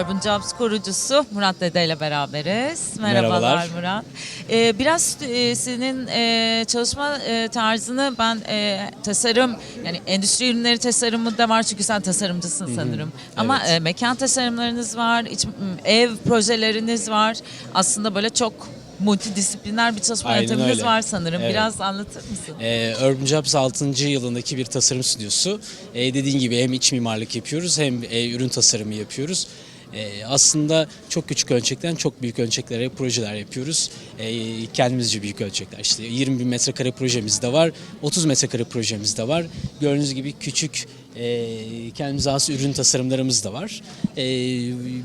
Urban Jobs kurucusu Murat Dede ile beraberiz. Merhabalar, Merhabalar. Murat. Ee, biraz e, senin e, çalışma e, tarzını ben e, tasarım yani endüstri ürünleri tasarımı da var çünkü sen tasarımcısın sanırım. Ama Evet. e, mekan tasarımlarınız var, iç, ev projeleriniz var. Aslında böyle çok multidisipliner bir çalışma Aynen yönteminiz öyle. var sanırım. Evet. Biraz anlatır mısın? Ee, Urban Jobs 6. yılındaki bir tasarım stüdyosu. Ee, dediğin gibi hem iç mimarlık yapıyoruz hem e, ürün tasarımı yapıyoruz. Ee, aslında çok küçük ölçekten çok büyük ölçeklere projeler yapıyoruz. Ee, kendimizce büyük ölçekler. İşte 20 bin metrekare projemiz de var, 30 metrekare projemiz de var. Gördüğünüz gibi küçük e, kendimize has ürün tasarımlarımız da var. E,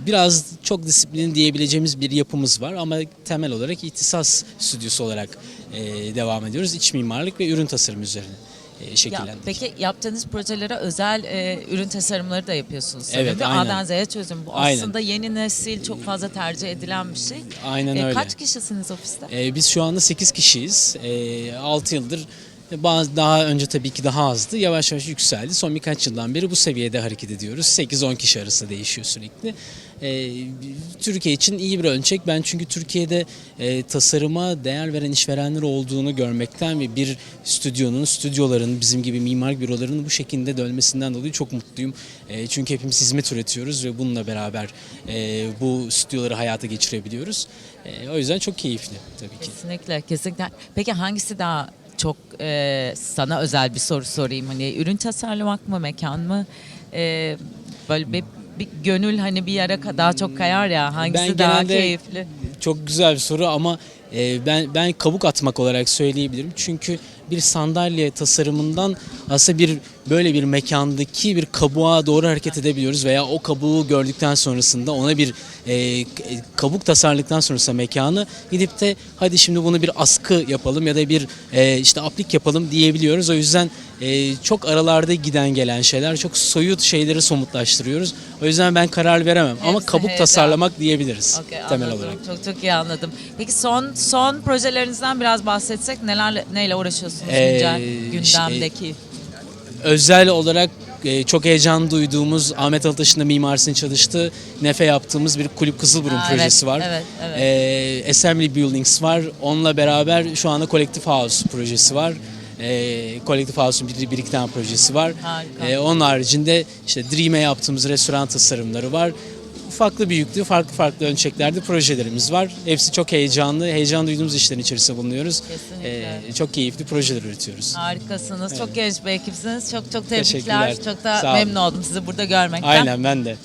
biraz çok disiplin diyebileceğimiz bir yapımız var ama temel olarak ihtisas stüdyosu olarak e, devam ediyoruz. İç mimarlık ve ürün tasarımı üzerine e, Ya, şekillendik. peki yaptığınız projelere özel e, ürün tasarımları da yapıyorsunuz sanırım. Evet, ve aynen. A'dan Z'ye çözüm. Bu Aynen. aslında yeni nesil çok fazla tercih edilen bir şey. Aynen E, öyle. Kaç kişisiniz ofiste? E, biz şu anda 8 kişiyiz. E, 6 yıldır bazı daha önce tabii ki daha azdı. Yavaş yavaş yükseldi. Son birkaç yıldan beri bu seviyede hareket ediyoruz. 8-10 kişi arasında değişiyor sürekli. E, Türkiye için iyi bir ölçek. Ben çünkü Türkiye'de e, tasarıma değer veren işverenler olduğunu görmekten ve bir stüdyonun, stüdyoların, bizim gibi mimar bürolarının bu şekilde dönmesinden dolayı çok mutluyum. E, çünkü hepimiz hizmet üretiyoruz ve bununla beraber e, bu stüdyoları hayata geçirebiliyoruz. O yüzden çok keyifli tabii ki. Kesinlikle, kesinlikle. Peki hangisi daha çok e, sana özel bir soru sorayım. Hani ürün tasarlamak mı, mekan mı? E, böyle bir, bir gönül hani bir yere daha çok kayar ya. Hangisi Ben daha keyifli? Çok güzel bir soru ama e, ben ben kabuk atmak olarak söyleyebilirim. Çünkü bir sandalye tasarımından aslında bir böyle bir mekandaki bir kabuğa doğru hareket edebiliyoruz veya o kabuğu gördükten sonrasında ona bir e, kabuk tasarladıktan sonrasında mekanı gidip de hadi şimdi bunu bir askı yapalım ya da bir e, işte aplik yapalım diyebiliyoruz. O yüzden e, çok aralarda giden gelen şeyler, çok soyut şeyleri somutlaştırıyoruz. O yüzden ben karar veremem ama Hepsi kabuk heyecan. tasarlamak diyebiliriz Okey, temel anladım. olarak. Çok çok iyi anladım. Peki son son projelerinizden biraz bahsetsek nelerle neyle uğraşıyorsunuz Ee, güncel işte- gündemdeki? Özel olarak e, çok heyecan duyduğumuz Ahmet Altaş'ın da mimarisini çalıştığı Nefe yaptığımız bir Kulüp Kızılburun Aa, projesi evet, var. evet, evet. E, Assembly Buildings var. Onunla beraber şu anda Collective House projesi var. E, Collective House'un bir, bir iki tane projesi var. Harika. E, onun haricinde işte Dream'e yaptığımız restoran tasarımları var. Farklı büyüklüğü, farklı farklı ölçeklerde projelerimiz var. Hepsi çok heyecanlı, heyecan duyduğumuz işlerin içerisinde bulunuyoruz. Kesinlikle. E, çok keyifli projeler üretiyoruz. Harikasınız. Çok genç bir ekipsiniz. Çok çok tebrikler. Teşekkürler. Çok da memnun oldum sizi burada görmekten. Aynen ben de.